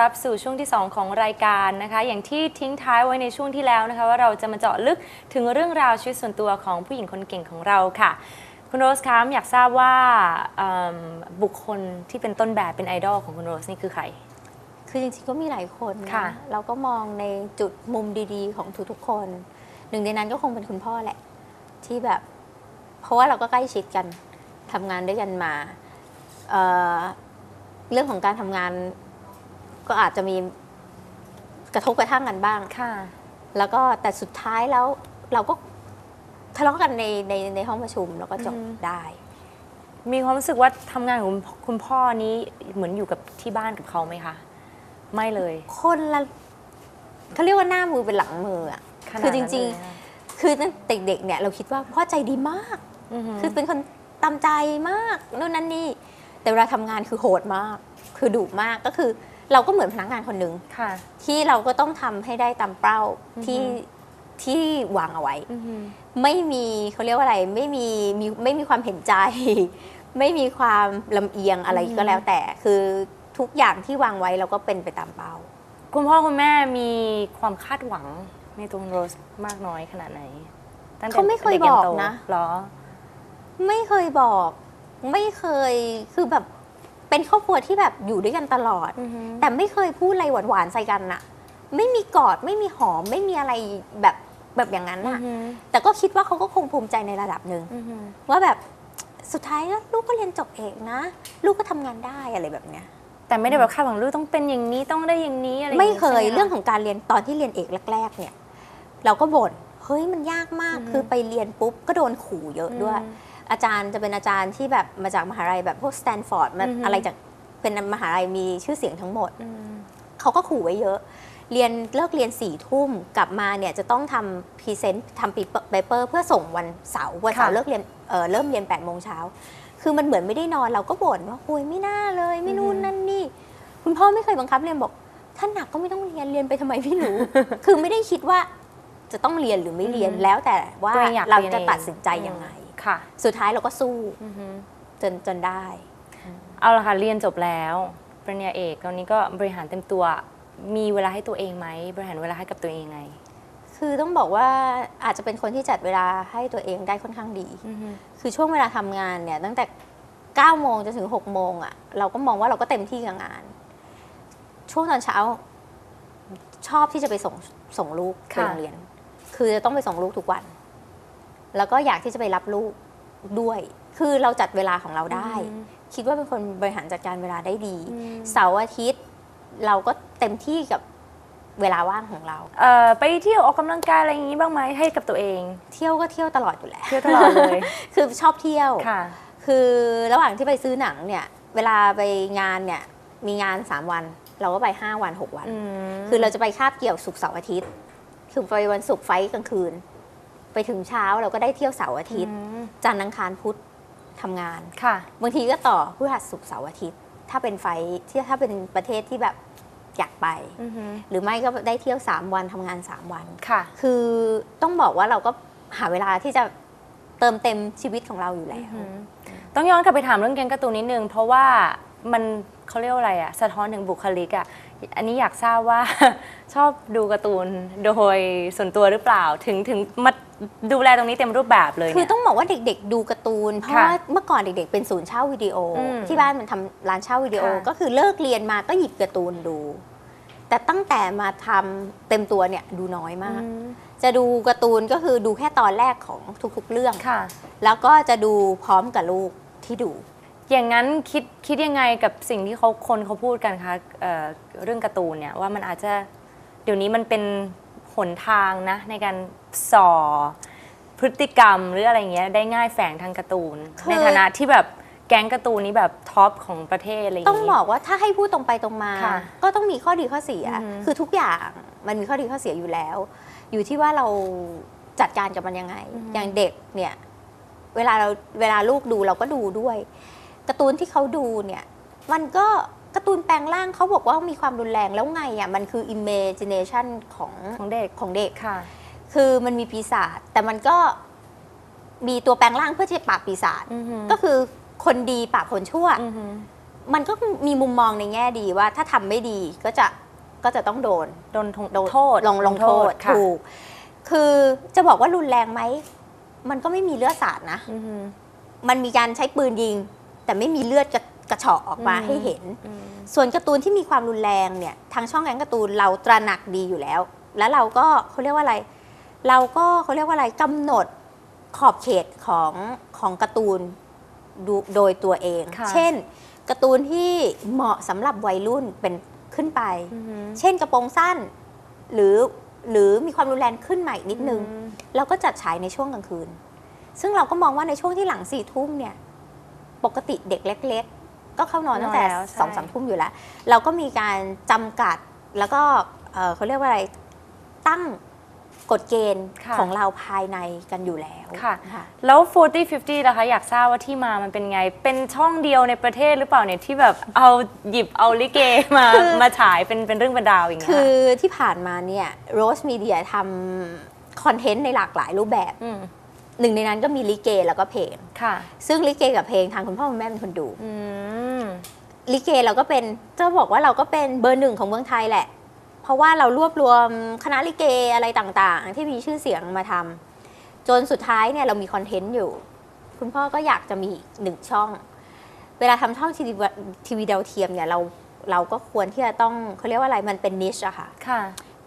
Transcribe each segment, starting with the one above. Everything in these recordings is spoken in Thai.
รับสู่ช่วงที่ 2 ของรายการนะคะ อย่างที่ทิ้งท้ายไว้ในช่วงที่แล้วนะคะ ว่าเราจะมาเจาะลึกถึงเรื่องราวชีวิตส่วนตัวของผู้หญิงคนเก่งของเราค่ะ คุณโรสคะอยากทราบว่าเอิ่มบุคคลที่เป็นต้นแบบเป็นไอดอลของคุณโรสนี่คือใคร คือจริงๆก็มีหลายคนนะค่ะ เราก็มองในจุดมุมดีๆ ของทุกๆคน หนึ่งในนั้นก็คงเป็นคุณพ่อแหละ ที่แบบ เพราะว่าเราก็ใกล้ชิดกันทำงานด้วยกันมาเอ่อเรื่องของการทำงาน ก็อาจจะมีกระทบกระทั่งกันบ้าง ค่ะ แล้วก็แต่สุดท้ายแล้วเราก็ทะเลาะกันในในในห้องประชุมแล้วก็จบอืมได้ มีความรู้สึกว่าทำงานของคุณคุณพ่อนี้เหมือนอยู่กับที่บ้านกับเขาไหมคะ ไม่เลยคนละเขาเรียกว่าหน้ามือเป็นหลังมืออะขนาดคือจนั้นริงเลยอะๆคือตั้งแต่เด็กๆเนี่ยเราคิดว่าพ่อใจดีมาก อหือ คือเป็นคนตามใจมากนู่นนั่นนี่ แต่เวลาทำงานคือโหดมาก คือดุมากก็คือ เราก็เหมือนพนักงานคนหนึ่งค่ะ ที่เราก็ต้องทำให้ได้ตามเป้าที่อือฮึที่วางเอาไว้ อือหือ ไม่มีเขาเรียกว่าอะไรไม่มีมีไม่มีความเห็นใจ ไม่มีความลำเอียงอะไรอือฮึก็แล้วแต่ คือทุกอย่างที่วางไว้เราก็เป็นไปตามเป้า คุณพ่อคุณแม่มีความคาดหวังในตัวคุณโรสมากน้อยขนาดไหนตั้งแต่เขาไม่เคยด็ยันบอกโตนะ เหรอ ไม่เคยบอก ไม่เคยคือแบบ เป็นครอบครัวที่แบบอยู่ด้วยกันตลอดอือหือแต่ไม่เคยพูดอะไรหวานๆใส่กันน่ะไม่มีกอดไม่มีหอมไม่มีอะไรแบบแบบอย่างนั้นอือน่ะหือแต่ก็คิดว่าเขาก็คงภูมิใจในระดับหนึ่งอือหือว่าแบบสุดท้ายแล้วลูกก็เรียนจบเองนะ ลูกก็ทำงานได้อะไรแบบเนี้ยแต่ไม่ได้แบบคาดหวังลูกต้องเป็นอย่างนี้ต้องได้อย่างนี้อะไรอางไม่งี้เคยใช่หะเรื่องของการเรียนตอนที่เรียนเอกแรก ๆ เนี่ย เราก็บ่นเฮ้ยมันยากมากอือฮึคือไปเรียนปุ๊บก็โดนขู่เยอะด้วย อาจารย์จะเป็นอาจารย์ที่แบบมาจากมหาลัยแบบพวกสแตนฟอร์ดอือฮึอะไรจากเป็นมหาลัยมีชื่อเสียงทั้งหมดอืมเขาก็ขู่ไว้เยอะ เรียนเลิกเรียนสี่ทุ่มกลับมาเนี่ยจะต้องทำพรีเซนต์ทำปีเปอร์เพื่อส่งวันเสาร์วันเสาร์ค่ะเลิกเรียนเอ่อเริ่มเรียน8ปดโมงเช้าคือมันเหมือนไม่ได้นอนเราก็บ่นว่าโอ้ยไม่น่าเลย ไม่นู่นนั่นนี่ คุณพ่อไม่เคยบังคับเรียนบอกถ้าหนักก็ไม่ต้องเรียนเรียนไปทำไมไม่รู้คือไม่ได้คิดว่าจะต้องเรียนหรือไม่เรียนอืมแล้วแต่ว่าตัวเองอยากเราเรียนจะเองตัดสินใจยังไง ค่ะ สุดท้ายเราก็สู้อือหือจนจนได้ เอาละค่ะเรียนจบแล้วปริญญาเอกตอนนี้ก็บริหารเต็มตัว มีเวลาให้ตัวเองไหมบริหารเวลาให้กับตัวเองยังไงคือต้องบอกว่าอาจจะเป็นคนที่จัดเวลาให้ตัวเองได้ค่อนข้างดี อือหือคือช่วงเวลาทำงานเนี่ยตั้งแต่9โมงจนถึง6โมงอะ่ะเราก็มองว่าเราก็เต็มที่กับงาน ช่วงตอนเช้าชอบที่จะไปส่งส่งลูกไปค่ะ โรงเรียน คือจะต้องไปส่งลูกทุกวัน แล้วก็อยากที่จะไปรับลูกด้วย คือเราจัดเวลาของเราได้อืมคิดว่าเป็นคนบริหารจัดการเวลาได้ดีอืมเสาร์อาทิตย์ เราก็เต็มที่กับเวลาว่างของเรา เอ่อไปเที่ยวออกกำลังกายอะไรอย่างนี้บ้างไหมให้กับตัวเอง เที่ยวก็เที่ยวตลอดอยู่แล้วเที่ยวตลอดเลย คือชอบเที่ยวค่ะ คือระหว่างที่ไปซื้อหนังเนี่ย เวลาไปงานเนี่ยมีงาน 3 วัน เราก็ไป 5 วัน 6 วันอืมคือเราจะไปคาบเกี่ยวศุกร์เสาร์อาทิตย์ คือไปวันศุกร์ไฟท์กลางคืน ไปถึงเช้าเราก็ได้เที่ยวเสาร์อาทิตย์อืมจันทร์อังคารพุธทำงานค่ะ บางทีก็ต่อพฤหัสศุกร์เสาร์อาทิตย์ ถ้าเป็นไฟท์ที่ถ้าเป็นประเทศที่แบบอยากไปอือหือหรือไม่ก็ได้เที่ยว 3 วันทำงาน 3 วันค่ะ คือต้องบอกว่าเราก็หาเวลาที่จะเติมเต็มชีวิตของเราอยู่แล้วอืมต้องย้อนกลับไปถามเรื่องแกงการ์ตูนนิดนึง เพราะว่ามันเขาเรียกว่าอะไรอะสะท้อนถึงบุคลิกอะอันนี้อยากทราบว่าชอบดูการ์ตูนโดยส่วนตัวหรือเปล่า ถึงถึงมา ดูแลตรงนี้เต็มรูปแบบเลยคือเนี่ย ต้องบอกว่าเด็กๆ ดูการ์ตูน เพราะค่ะว่าเมื่อก่อนเด็กๆ เป็นศูนย์เช่าวิดีโออืมที่บ้านมันทำร้านเช่าวิดีโอ ค่ะ ก็คือเลิกเรียนมาก็หยิบการ์ตูนดู แต่ตั้งแต่มาทำเต็มตัวเนี่ยดูน้อยมากอืมจะดูการ์ตูนก็คือดูแค่ตอนแรกของทุกๆ เรื่อง ค่ะ แล้วก็จะดูพร้อมกับลูกที่ดู อย่างนั้นคิดคิดยังไงกับสิ่งที่เขาคนเขาพูดกันคะเอ่อเรื่องการ์ตูนเนี่ยว่ามันอาจจะเดี๋ยวนี้มันเป็นหนทางนะในการ ส่อพฤติกรรมหรืออะไรเงี้ยได้ง่ายแฝงทางการ์ตูน คือ ในฐานะที่แบบแก๊งการ์ตูนนี้แบบท็อปของประเทศอะไรอย่างต้องงี้บอกว่าถ้าให้พูดตรงไปตรงมา ค่ะก็ต้องมีข้อดีข้อเสีย อือฮึคือทุกอย่างมันมีข้อดีข้อเสียอยู่แล้ว อยู่ที่ว่าเราจัดการกับมันยังไง อย่างเด็กเนี่ยเวลาเราเวลาลูกดูเราก็ดูด้วยการ์ตูนที่เขาดูเนี่ยมันก็การ์ตูนแปลงร่างเขาบอกว่ามีความรุนแรงแล้วไงอะมันคือ imagination ของของเด็กของเด็ก ค่ะ คือมันมีปีศาจแต่มันก็มีตัวแปลงร่างเพื่อที่จะปราบปีศาจอือหือก็คือคนดีปราบคนชั่วอือหือมันก็มีมุมมองในแง่ดีว่าถ้าทำไม่ดีก็จะก็จะต้องโดนโดนทงโดนโทษลงลงโทษค่ะถูกคือจะบอกว่ารุนแรงไหมมันก็ไม่มีเลือดสาดนะอือฮึมันมีการใช้ปืนยิง แต่ไม่มีเลือดกระกระเฉาะออกมาอืมให้เห็นอืมส่วนการ์ตูนที่มีความรุนแรงเนี่ย ทางช่องแอนการ์ตูนเราตระหนักดีอยู่แล้ว แล้วเราก็เขาเรียกว่าอะไร เราก็เขาเรียกว่าอะไรกำหนดขอบเขตของของการ์ตูนดูโดยตัวเอง ค่ะเช่นการ์ตูนที่เหมาะสำหรับวัยรุ่นเป็นขึ้นไป อือฮึ เช่นกระโปรงสั้น หรือหรือมีความรุนแรงขึ้นใหม่นิดนึงอืมเราก็จัดฉายในช่วงกลางคืน ซึ่งเราก็มองว่าในช่วงที่หลังสี่ทุ่มเนี่ย ปกติเด็กเล็ก ๆ ก็เข้านอนตั้งแต่นอนแล้วใช่ สองสามทุ่มอยู่แล้ว เราก็มีการจำกัดแล้วก็เอ่อเขาเรียกว่าอะไรตั้ง กฎเกณฑ์ค่ะ ของเราภายในกันอยู่แล้วค่ะ ค่ะ แล้ว 40 50 นะคะ อยากทราบว่าที่มามันเป็นไง เป็นช่องเดียวในประเทศหรือเปล่าเนี่ยที่แบบเอาหยิบเอาลิเกมาคือ มาฉายเป็นเป็นเรื่องเป็นราวอย่างเงี้ยคือที่ผ่านมาเนี่ยโรสมีเดียทำคอนเทนต์ในหลากหลายรูปแบบอืมหนึ่งในนั้นก็มีลิเกแล้วก็เพลง ค่ะ ซึ่งลิเกกับเพลงทางคุณพ่อคุณแม่เป็นคนดู อืม ลิเกเราก็เป็นจะบอกว่าเราก็เป็นเบอร์หนึ่งของเมืองไทยแหละ เพราะว่าเรารวบรวมคณะลิเกอะไรต่างๆ ที่มีชื่อเสียงมาทำจนสุดท้ายเนี่ยเรามีคอนเทนต์อยู่ คุณพ่อก็อยากจะมีอีกหนึ่งช่อง เวลาทำช่องทีวีทีวีดาวเทียมเนี่ยเราเราก็ควรที่จะต้องเขาเรียกว่าอะไรมันเป็นนิชอะค่ะ ค่ะ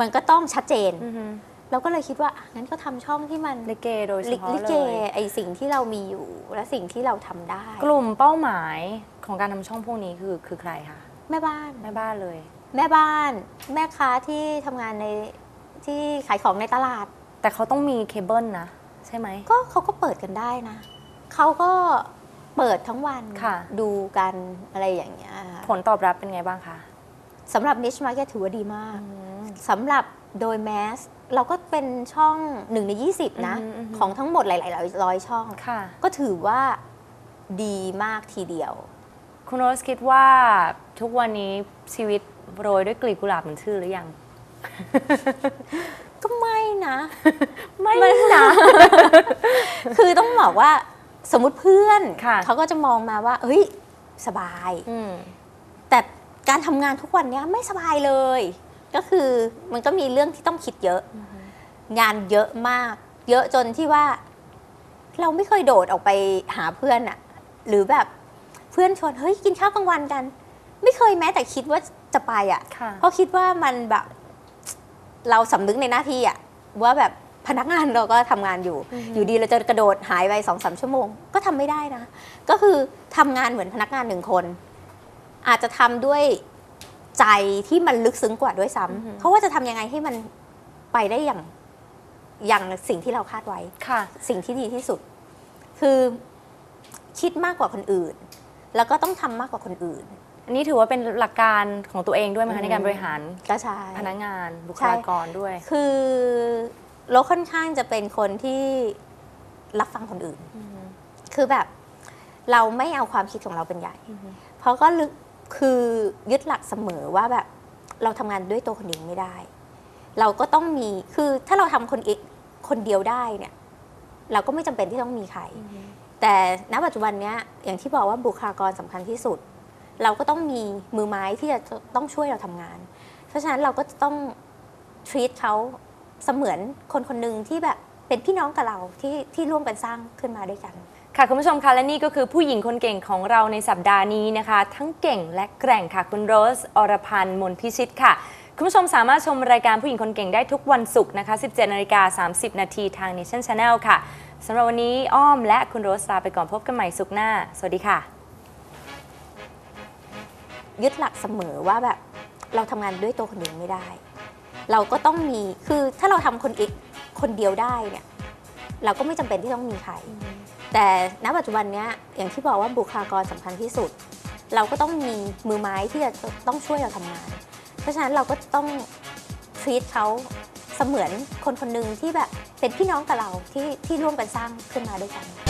มันก็ต้องชัดเจนอือฮึเราก็เลยคิดว่าอะงั้นก็ทำช่องที่มันลิเกโดยเฉลิพาะลิเลเกย ไอสิ่งที่เรามีอยู่และสิ่งที่เราทำได้ กลุ่มเป้าหมายของการทำช่องพวกนี้คือคือใครคะแม่บ้าน แม่บ้านเลย แม่บ้านแม่ค้าที่ทำงานในที่ขายของในตลาด แต่เขาต้องมีเคเบิลนะ ใช่ไหม ก็เขาก็เปิดกันได้นะ เขาก็เปิดทั้งวันค่ะ ดูกันอะไรอย่างเงี้ยค่ะผลตอบรับเป็นไงบ้างคะสำหรับ niche market ถือว่าดีมากอืมสำหรับโดยแมสเราก็เป็นช่อง1ใน 20 นะอืมอืมอืมของทั้งหมดหลายๆร้อยช่อง ค่ะ ก็ถือว่าดีมากทีเดียว คุณโรสคิดว่าทุกวันนี้ชีวิต โรยด้วยกลีบกุหลาบเหมือนชื่อหรือยัง ก็ไม่นะ ไม่นะ คือต้องบอกว่าสมมติเพื่อนค่ะเขาก็จะมองมาว่า เฮ้ย สบายอืมแต่การทำงานทุกวันเนี้ยไม่สบายเลย ก็คือมันก็มีเรื่องที่ต้องคิดเยอะ งานเยอะมาก เยอะจนที่ว่า เราไม่เคยโดดออกไปหาเพื่อนอะหรือแบบเพื่อนชวนเฮ้ยกินข้าวกลางวันกัน ไม่เคยแม้แต่คิดว่า จะไปอะค่ะเพราะคิดว่ามันแบบ เราสำนึกในหน้าที่อะว่าแบบพนักงานเราก็ทำงานอยู่ อือฮึ อยู่ดีเราจะกระโดดหายไปสองสามชั่วโมง ก็ทำไม่ได้นะ ก็คือทำงานเหมือนพนักงานหนึ่งคน อาจจะทำด้วยใจที่มันลึกซึ้งกว่าด้วยซ้ำเพราะว่าจะทำยังไงให้มันไปได้อย่างอย่างสิ่งที่เราคาดไว้ ค่ะ สิ่งที่ดีที่สุด คือคิดมากกว่าคนอื่น แล้วก็ต้องทำมากกว่าคนอื่น อันนี้ถือว่าเป็นหลักการของตัวเองด้วยไหมอืคะมในการบริหารก็ใช่พนักงานบุคใช่ลากรด้วย คือเราค่อนข้างจะเป็นคนที่รับฟังคนอื่น คือแบบเราไม่เอาความคิดของเราเป็นใหญ่อือฮึเพราะก็ลึกคือยึดหลักเสมอว่าแบบเราทำงานด้วยตัวคนเองไม่ได้ เราก็ต้องมีคือถ้าเราทำคนเอกคนเดียวได้เนี่ย เราก็ไม่จำเป็นที่ต้องมีใคร แต่ณปัจจุบันเนี้ยอย่างที่บอกว่าบุคลากรสำคัญที่สุด เราก็ต้องมีมือไม้ที่จะต้องช่วยเราทำงาน เพราะฉะนั้นเราก็จะต้อง treat เขาเสมือนคนคนหนึ่งที่แบบเป็นพี่น้องกับเราที่ที่ร่วมกันสร้างขึ้นมาด้วยกันค่ะคุณผู้ชมคะและนี่ก็คือผู้หญิงคนเก่งของเราในสัปดาห์นี้นะคะ ทั้งเก่งและแกร่งค่ะคุณโรสอรพันธ์มนพิชิตค่ะ คุณผู้ชมสามารถชมรายการผู้หญิงคนเก่งได้ทุกวันศุกร์นะคะ 17นาฬิกา30 นาทีทาง Nation Channel ค่ะ สำหรับวันนี้อ้อมและคุณโรสลาไปก่อนพบกันใหม่ศุกร์หน้า สวัสดีค่ะ ยึดหลักเสมอว่าแบบเราทำงานด้วยตัวคนเองไม่ได้ เราก็ต้องมีคือถ้าเราทำคนเอกคนเดียวได้เนี่ยเราก็ไม่จำเป็นที่ต้องมีใคร แต่ณปัจจุบันเนี้ยอย่างที่บอกว่าบุคลากรสำคัญที่สุด เราก็ต้องมีมือไม้ที่จะต้องช่วยเราทำงาน เพราะฉะนั้นเราก็ต้อง treat เขาเสมือนคนคนหนึ่งที่แบบ เป็นพี่น้องกับเราที่ที่ร่วมกันสร้างขึ้นมาด้วยกัน